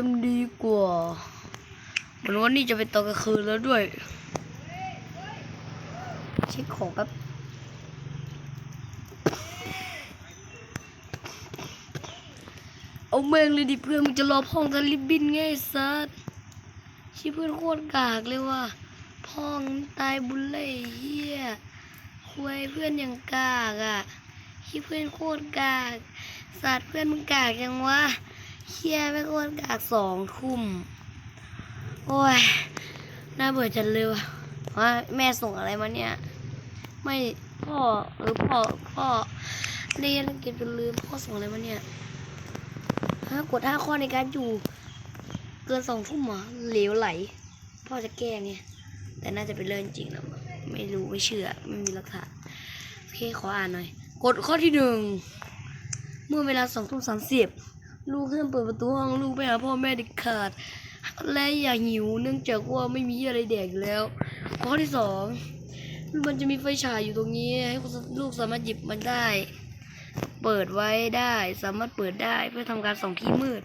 เต็มดีกว่าเหมือนว่านี่จะเป็นตอนกลางคืนแล้วด้วย เช็คของแป๊บเอาแมงเลยดิเพื่อนมึงจะรอพ่องกันริบบินไงไอ้สัสชิเพื่อนโคตรกากเลยว่ะพ่องตายบุญเลยเฮียควยเพื่อนอย่างกากอะชิเพื่อนโคตรกากสัตว์เพื่อนมึงกากยังวะ เฮียไม่คตรกากสองทุ่ม โอ้ย น่าเบื่อจังเลยว่ะว่าแม่ส่งอะไรมาเนี่ย ไม่พ่อหรือพ่อพ่อเรียนอังกฤษจนลืมพ่อส่งอะไรมาเนี่ยฮะกดห้าข้อในการอยู่ เกินสองทุ่มหรอเหลวไหล พ่อจะแก้ไงแต่น่าจะเป็นเรื่องจริงแล้วไม่รู้ไม่เชื่อไม่มีหลักฐานโอเคขออ่านหน่อยกฎข้อที่หนึ่งเมื่อเวลาสองทุ่มสามสิบ ลูกห้ามเปิดประตูห้องลูกไปหาพ่อแม่เด็ดขาด และอย่าหิวเนื่องจากว่าไม่มีอะไรแดกแล้ว ข้อที่สองมันจะมีไฟฉายอยู่ตรงนี้ ให้ลูกสามารถหยิบมันได้ เปิดไว้ได้สามารถเปิดได้เพื่อทำการส่องที่มืด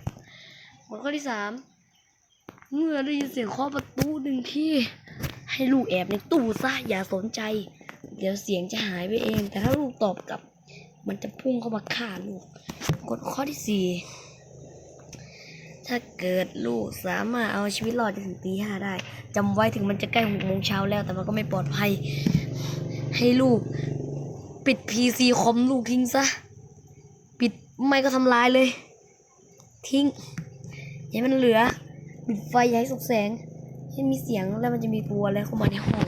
ข้อที่สามเมื่อได้ยินเสียงเคาะประตูหนึ่งที่ให้ลูกแอบในตู้ซะอย่าสนใจ เดี๋ยวเสียงจะหายไปเอง แต่ถ้าลูกตอบกลับ มันจะพุ่งเข้ามาฆ่าลูกกฎข้อที่สี่ ถ้าเกิดลูกสามารถเอาชีวิตรอดจนถึงตีห้าได้จำไว้ถึงมันจะใกล้หกโมงเช้าแล้ว แต่มันก็ไม่ปลอดภัย ให้ลูก ปิดพีซีคอมลูกทิ้งซะ ปิดไม่ก็ทำลายเลย ทิ้งอย่ามันเหลือ ปิดไฟอย่าให้สุกแสงให้มีเสียงแล้วมันจะมีตัวอะไรเข้ามาในห้อง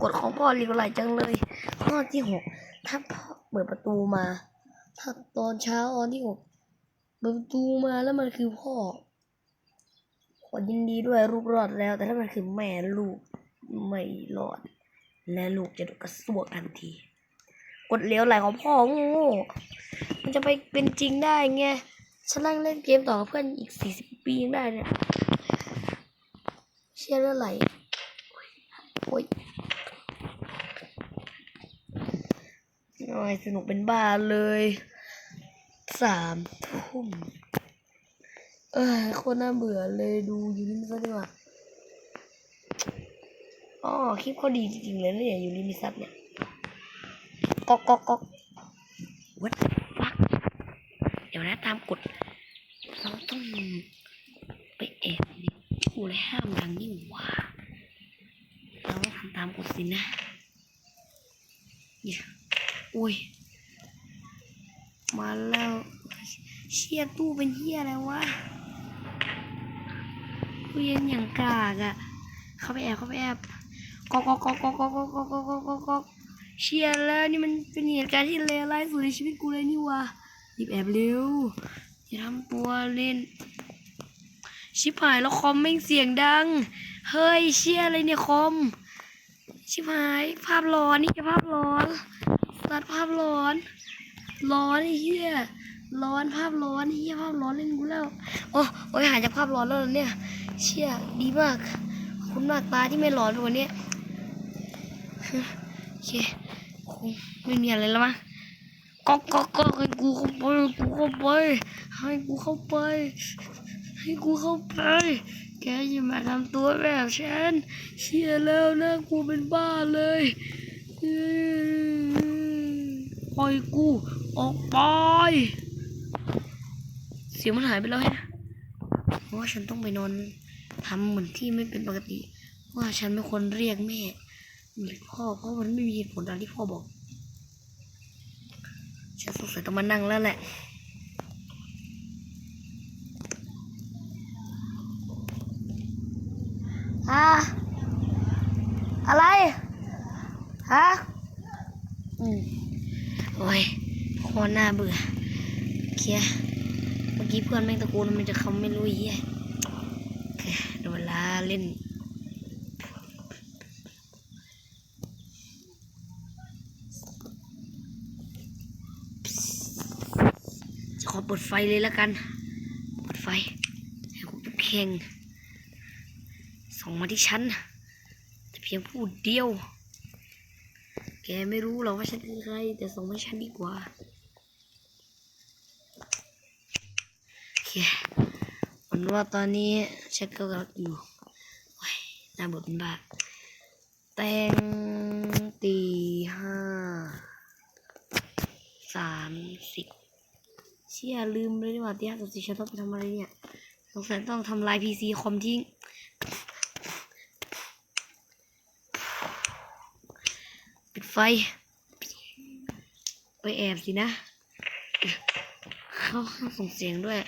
กฎของพ่อเรียกหลายจังเลยข้อที่หกถ้าพ่อเปิดประตูมา ถ้าตอนเช้าตอนที่หก เปิดประตูมาแล้วมันคือพ่อขอยินดีด้วยลูกรอดแล้ว แต่ถ้ามันคือแม่ลูกไม่รอด และลูกจะโดนกระสวกทันที กดเหลวไหลของพ่อโง่มันจะไปเป็นจริงได้ไงฉันนั่งเล่นเกมต่อเพื่อนอีกสี่สิบปียังได้เนี่ยเชื่อเรื่องไหลโอ้ยโอ้ยสนุกเป็นบ้าเลย สามทุ่มเอ้ยโคตรน่าเบื่อเลยดูยูริมิซัตดีกว่าอ๋อคลิปเขาดีจริงๆเลยเนี่ยยูริมิซัตเนี่ยก๊อกก๊อกก๊อก what the fuck เดี๋ยวนะตามกฎเราต้องไปแอบในตู้และห้ามดังนี่หว่า เราต้องทำตามกฎสินะเนี่ยอุ้ยมาแล้ว เชี่ยตู้เป็นเฮียอะไรวะตู้เย็นอย่างกากอะเข้าไปแอบเข้าไปแอบกอกกอกกอกกอกกอกกอกกอกกอกกอกอกเชี่ยแล้วนี่มันเป็นเหตุการณ์ที่เลวร้ายสุดในชีวิตกูเลยนี่วะรีบแอบเร็วอย่าทำตัวเล่น ชิบหายแล้วคอมแม่งเสียงดัง เฮ้ยเชี่ยอะไรเนี่ยคอม ชิบหายภาพร้อนนี่แค่ภาพร้อนตัดภาพร้อน ร้อนไอ้เหี้ย ร้อนภาพร้อนเหี้ยภาพร้อนเล่นกูแล้วโอ้โอ้ยหายจากภาพร้อนแล้วเนี่ย เชี่ยดีมากขอบคุณมากตาที่ไม่ร้อนว่านี้โอเคคงไม่มีอะไรแล้วมั้งก็ก็ก็ให้กูเข้าไปกูเข้าไปให้กูเข้าไปให้กูเข้าไปแกอย่ามาทำตัวแบบฉันเชี่ยแล้วนะกูเป็นบ้าเลยอืมปล่อยกูออกไป สียงมันหายไปแล้วแฮะเพราะว่าฉันต้องไปนอนทำเหมือนที่ไม่เป็นปกติ ว่าฉันไม่ควรเรียกแม่หรือพ่อ เพราะมันไม่มีเหตุผลตามที่พ่อบอก ฉันสงสัยต้องมานั่งแล้วแหละฮะอะไรฮะอืมโอ้ยโคตรน่าเบื่อเคลียร์ มื่อกี้เพื่อนแม่งตะโกนมันจะคำไม่รู้ไอ้เหี้ยโอเดี๋ยวเวลาเล่นจะขอเปิดไฟเลยแล้วกันเปิดไฟให้คุณแข่งส่งมาที่ฉันแต่เพียงผู้เดียว แกไม่รู้หรอกว่าฉันคือใครแต่ส่งมาฉันดีกว่า โอเค มว่าตอนนี้ฉันก็กำลังอยู่โอ้ยน่าเบื่อเป็นบ้าแตงตีห้าสามสิบเชี่ยลืมเลยดีกว่าตีห้าสามสิบฉันต้องไปทำอะไรเนี่ยสงสัยต้องทำลายพีซีคอมทิ้งปิดไฟ ไปแอบสินะ เขาห้ามส่งเสียงด้วย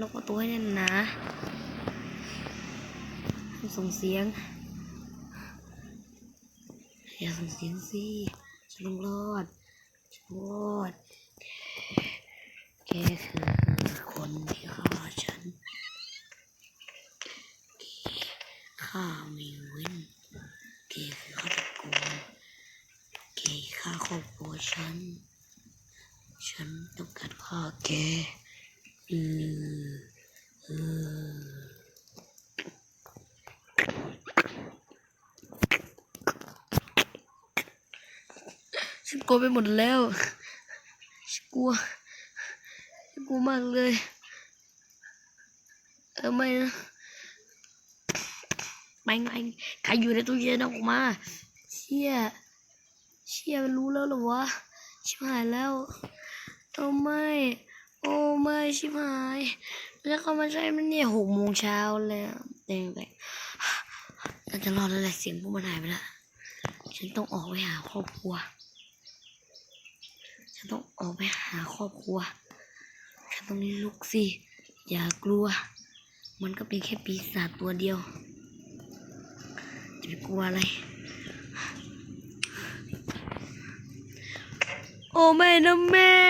ล็อกประตูให้แน่นนะส่งเสียง อย่าส่งเสียงสิฉันต้องรอดฉันรอดแกคือคนที่ฆ่าฉันฆ่าไม่เว้นแกคือฆาตกรแกฆ่าครอบครัวฉัน ฉันต้องการฆ่าแก ออเออฉันกลัวไปหมดแล้วฉันกลัวฉันกลัวมากเลยเออไม่นะแมงแมงใครอยู่ในตู้เย็นออกมาเชี่ยเชี่ยมันรู้แล้วหรอวะชิบหายแล้วโอ้ไม่ โอ้ไม่ชิบหาย แล้วเขามาใช้มันเนี่ยหกโมงเช้าแล้วเต็งไปน่าจะรอดแล้วแหละเสียงพวกมันหายไปแล้วฉันต้องออกไปหาครอบครัว ฉันต้องออกไปหาครอบครัว ฉันต้องลุกสิ อย่ากลัว มันก็เป็นแค่ปีศาจตัวเดียว จะไปกลัวอะไร โอ้แม่นะแม่